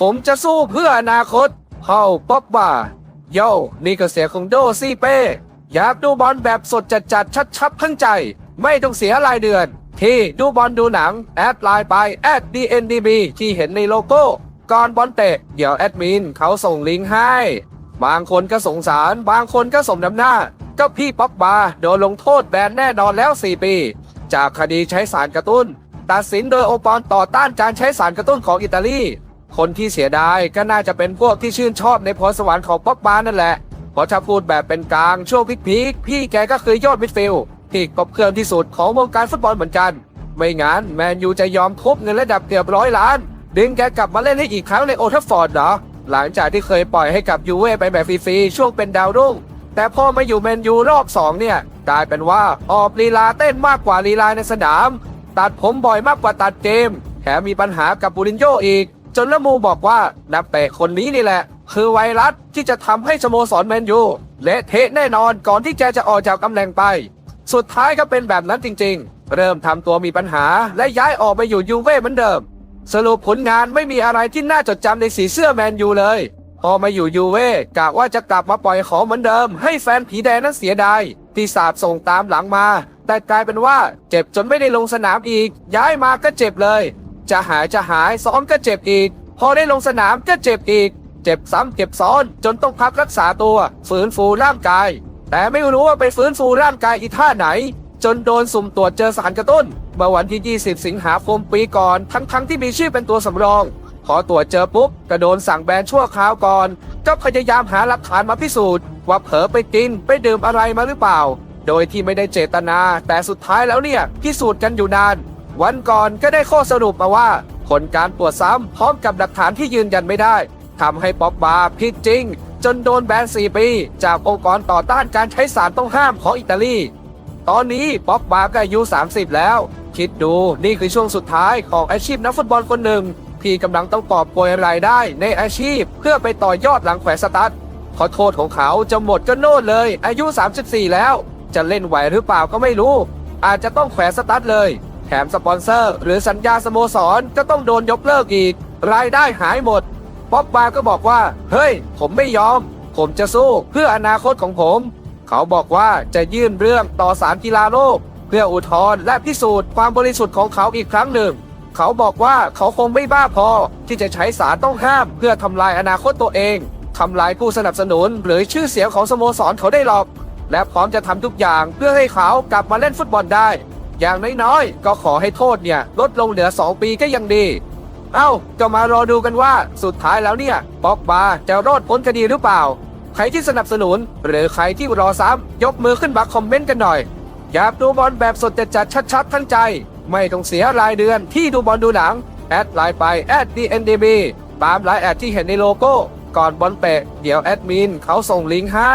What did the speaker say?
ผมจะสู้เพื่ออนาคตเฮาป๊อบบ่าโย่นี่ก็เสียของโดซี่เป้ อยากดูบอลแบบสดจัดจัดชัดชัดๆทั้งใจ ไม่ต้องเสียรายเดือน ที่ดูบอลดูหนัง แอดไลน์ไปแอด DNDB ที่เห็นในโลโก้ ก่อนบอลเตะ เดี๋ยวแอดมินเขาส่งลิงก์ให้ บางคนก็สงสาร บางคนก็สมน้ำหน้า ก็พี่ป๊อกบาโดนลงโทษแบนแน่นอนแล้ว 4 ปี จากคดีใช้สารกระตุ้น ตัดสินโดยองค์กรต่อต้านการใช้สารกระตุ้นของอิตาลี คนที่เสียดายก็น่าจะเป็นพวกที่ชื่นชอบในพรสวรรค์ของป๊อกบานั่นแหละเพราะถ้าพูดแบบเป็นกลางช่วงพีคๆพี่แกก็คือยอดมิดฟิลด์ที่กบเคลื่อนที่สุดของวงการฟุตบอลเหมือนกัน ไม่งั้นแมนยูจะยอมทุบเงินระดับเกือบร้อยล้าน ดึงแกกลับมาเล่นให้อีกครั้งในโอทัฟฟอร์ดเหรอหลังจากที่เคยปล่อยให้กับยูเว่ไปแบบฟรีๆช่วงเป็นดาวรุ่ง แต่พอมาอยู่แมนยูรอบ2เนี่ยกลายเป็นว่าออกลีลาเต้นมากกว่าลีลาในสนาม ตัดผมบ่อยมากกว่าตัดเกมแถมมีปัญหากับบูรินโญ่อีก จนละมูบอกว่านักเตะคนนี้นี่แหละ คือไวรัสที่จะทำให้สโมสรแมนยูเละเทะแน่นอนก่อนที่แกจะออกจากตำแหน่งไป สุดท้ายก็เป็นแบบนั้นจริง ๆ เริ่มทำตัวมีปัญหาและย้ายออกไปอยู่ยูเว่เหมือนเดิม สรุปผลงานไม่มีอะไรที่น่าจดจำในสีเสื้อแมนยูเลย พอมาอยู่ยูเว่กะว่าจะกลับมาปล่อยของเหมือนเดิม ให้แฟนผีแดงนั้นเสียดายที่สาบส่งตามหลังมา แต่กลายเป็นว่าเจ็บจนไม่ได้ลงสนามอีก ย้ายมาก็เจ็บเลย จะหายจะหายซ้อมก็เจ็บอีก พอได้ลงสนามก็เจ็บอีก เจ็บซ้ำเจ็บซ้อนจนต้องพักรักษาตัว ฝืนฟูร่างกาย แต่ไม่รู้ว่าไปฟื้นฟูร่างกายอีท่าไหน จนโดนสุ่มตรวจเจอสารกระตุ้นเมื่อวันที่ 20 สิงหาคมปีก่อน ทั้งๆที่มีชื่อเป็นตัวสำรอง พอตรวจเจอปุ๊บก็โดนสั่งแบนชั่วคราวก่อน ก็พยายามหาหลักฐานมาพิสูจน์ ว่าเผลอไปกินไปดื่มอะไรมาหรือเปล่า โดยที่ไม่ได้เจตนา แต่สุดท้ายแล้วเนี่ยพิสูจน์กันอยู่นาน วันก่อนก็ได้ข้อสรุปมาว่า ผลการตรวจซ้ำพร้อมกับหลักฐานที่ยืนยันไม่ได้ทำให้ป๊อปบาผิดจริง จนโดนแบน 4 ปี จากองค์กรต่อต้านการใช้สารต้องห้ามของอิตาลี ตอนนี้ป๊อปบาก็อายุ 30 แล้ว คิดดูนี่คือช่วงสุดท้ายของอาชีพนักฟุตบอลคนหนึ่ง ที่กำลังต้องกอบโกยรายได้ในอาชีพ เพื่อไปต่อยอดหลังแขวนสตัดขอโทษของเขาจะหมดก็โน่นเลย อายุ 34 แล้ว จะเล่นไหวหรือเปล่าก็ไม่รู้ อาจจะต้องแขวนสตัดเลย แถมสปอนเซอร์ หรือสัญญาสโมสรก็ต้องโดนยกเลิกอีก รายได้หายหมด ป๊อปบาก็บอกว่า เฮ้ย ผมไม่ยอม ผมจะสู้เพื่ออนาคตของผม เขาบอกว่าจะยื่นเรื่องต่อศาลกีฬาโลก เพื่ออุทธรณ์และพิสูจน์ความบริสุทธิ์ของเขาอีกครั้งหนึ่ง เขาบอกว่าเขาคงไม่บ้าพอ ที่จะใช้สารต้องห้าม เพื่อทำลายอนาคตตัวเองทำลายผู้สนับสนุนหรือชื่อเสียงของสโมสรเขาได้หรอก และพร้อมจะทำทุกอย่างเพื่อให้เขากลับมาเล่นฟุตบอลได้ อย่างน้อยๆ ก็ขอให้โทษเนี่ย ลดลงเหลือ 2 ปีก็ยังดี เอ้า ก็มารอดูกันว่าสุดท้ายแล้วเนี่ยป๊อกบาจะรอดพ้นคดีหรือเปล่า ใครที่สนับสนุน หรือใครที่รอซ้ำยกมือขึ้นมาคอมเมนต์กันหน่อย อยากดูบอลแบบสดจัดชัดๆ ทั้งใจ ไม่ต้องเสียรายเดือนที่ดูบอลดูหนัง แอดไลน์ไปแอด DNDB ตามไลน์แอดที่เห็นในโลโก้ ก่อนบอลเปะเดี๋ยวแอดมินเขาส่งลิงก์ให้